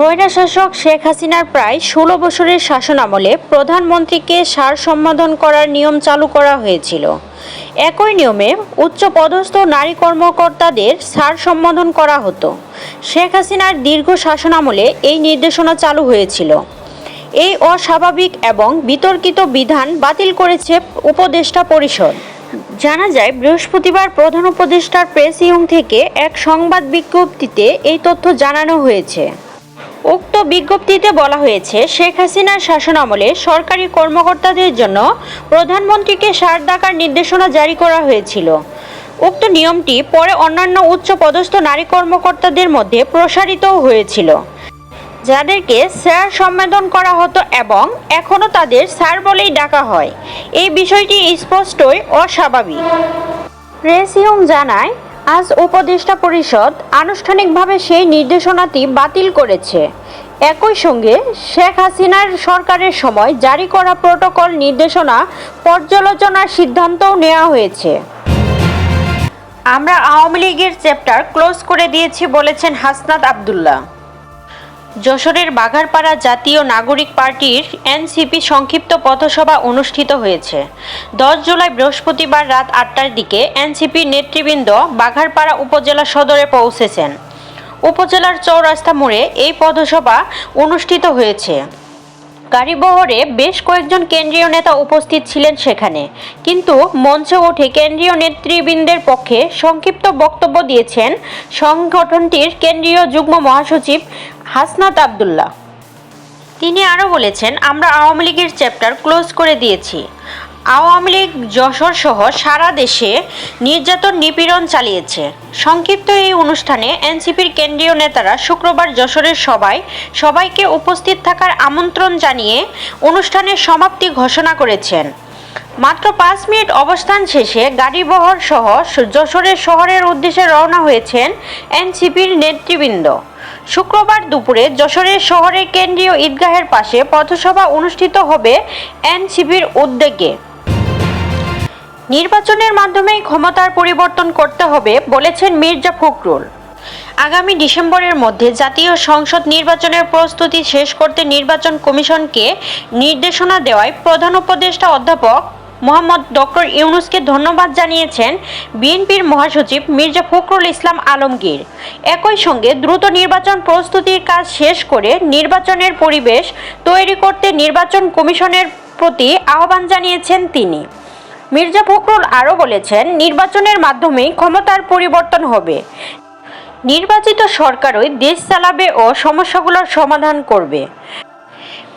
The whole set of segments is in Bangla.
স্বৈরাশাসক শেখ হাসিনার প্রায় ষোলো বছরের শাসনামলে প্রধানমন্ত্রীকে সার সম্বোধন করার নিয়ম চালু করা হয়েছিল। একই নিয়মে উচ্চপদস্থ নারী কর্মকর্তাদের সার সম্বোধন করা হতো। শেখ হাসিনার দীর্ঘ শাসনামলে এই নির্দেশনা চালু হয়েছিল। এই অস্বাভাবিক এবং বিতর্কিত বিধান বাতিল করেছে উপদেষ্টা পরিষদ। জানা যায়, বৃহস্পতিবার প্রধান উপদেষ্টার প্রেস ইউং থেকে এক সংবাদ বিজ্ঞপ্তিতে এই তথ্য জানানো হয়েছে। বিজ্ঞপ্তিতে বলা হয়েছে, শেখ হাসিনার শাসনামলে সরকারি কর্মকর্তাদের জন্য প্রধানমন্ত্রীকে সার ডাকার নির্দেশনা জারি করা হয়েছিল। উক্ত নিয়মটি পরে অন্যান্য উচ্চ পদস্থ নারী কর্মকর্তাদের মধ্যে প্রসারিতও হয়েছিল। যাদেরকে স্যার সম্বোধন করা হতো এবং এখনও তাদের স্যার বলেই ডাকা হয়। এই বিষয়টি স্পষ্টই অস্বাভাবিক। প্রেস ইয়ং জানায়, আজ উপদেষ্টা পরিষদ আনুষ্ঠানিকভাবে সেই নির্দেশনাটি বাতিল করেছে। একই সঙ্গে শেখ হাসিনার সরকারের সময় জারি করা প্রোটোকল নির্দেশনা পর্যালোচনার সিদ্ধান্তও নেওয়া হয়েছে। আমরা আওয়ামী লীগের চ্যাপ্টার ক্লোজ করে দিয়েছি বলেছেন হাসনাত আবদুল্লাহ। যশোরের বাঘারপাড়া জাতীয় নাগরিক পার্টির এনসিপি সংক্ষিপ্ত পথসভা অনুষ্ঠিত হয়েছে। দশ জুলাই বৃহস্পতিবার রাত আটটার দিকে এনসিপি নেতৃবৃন্দ বাঘারপাড়া উপজেলা সদরে পৌঁছেছেন। উপজেলার চৌরাস্তা মোড়ে এই পথসভা অনুষ্ঠিত হয়েছে। গাড়িবহরে বেশ কয়েকজন কেন্দ্রীয় নেতা উপস্থিত ছিলেন সেখানে। কিন্তু মঞ্চে উঠে কেন্দ্রীয় নেতৃবৃন্দের পক্ষে সংক্ষিপ্ত বক্তব্য দিয়েছেন সংগঠনটির কেন্দ্রীয় যুগ্ম মহাসচিব হাসনাত আবদুল্লাহ। তিনি আরও বলেছেন, আমরা আওয়ামী লীগের চ্যাপ্টার ক্লোজ করে দিয়েছি। আওয়ামী লীগ, যশোর সহ সারা দেশে নির্যাতন নিপীড়ন চালিয়েছে। সংক্ষিপ্ত এই অনুষ্ঠানে এনসিপির কেন্দ্রীয় নেতারা শুক্রবার যশোরের সভায় সবাইকে উপস্থিত থাকার আমন্ত্রণ জানিয়ে অনুষ্ঠানের সমাপ্তি ঘোষণা করেছেন। মাত্র পাঁচ মিনিট অবস্থান শেষে গাড়িবহর সহ যশোরের শহরের উদ্দেশ্যে রওনা হয়েছেন এনসিপির নেতৃবৃন্দ। শুক্রবার দুপুরে যশোরের শহরের কেন্দ্রীয় ঈদগাহের পাশে পথসভা অনুষ্ঠিত হবে এনসিপির উদ্যোগে। নির্বাচনের মাধ্যমেই ক্ষমতার পরিবর্তন করতে হবে বলেছেন মির্জা ফখরুল। আগামী ডিসেম্বরের মধ্যে জাতীয় সংসদ নির্বাচনের প্রস্তুতি শেষ করতে নির্বাচন কমিশনকে নির্দেশনা দেওয়ায় প্রধান উপদেষ্টা অধ্যাপক মোহাম্মদ ডক্টর ইউনুসকে ধন্যবাদ জানিয়েছেন বিএনপির মহাসচিব মির্জা ফখরুল ইসলাম আলমগীর। একই সঙ্গে দ্রুত নির্বাচন প্রস্তুতির কাজ শেষ করে নির্বাচনের পরিবেশ তৈরি করতে নির্বাচন কমিশনের প্রতি আহ্বান জানিয়েছেন তিনি। মির্জা ফখরুল আরও বলেছেন, নির্বাচনের মাধ্যমেই ক্ষমতার পরিবর্তন হবে। নির্বাচিত সরকারই দেশ চালাবে ও সমস্যাগুলোর সমাধান করবে।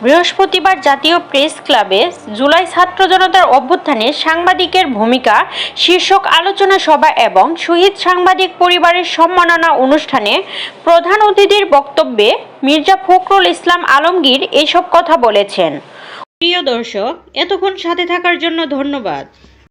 বৃহস্পতিবার জাতীয় প্রেস ক্লাবে জুলাই ছাত্র জনতার অভ্যুত্থানে সাংবাদিকের ভূমিকা, শীর্ষক আলোচনা সভা এবং শহীদ সাংবাদিক পরিবারের সম্মাননা অনুষ্ঠানে প্রধান অতিথির বক্তব্যে মির্জা ফখরুল ইসলাম আলমগীর এসব কথা বলেছেন। প্রিয় দর্শক এতক্ষণ সাথে থাকার জন্য ধন্যবাদ।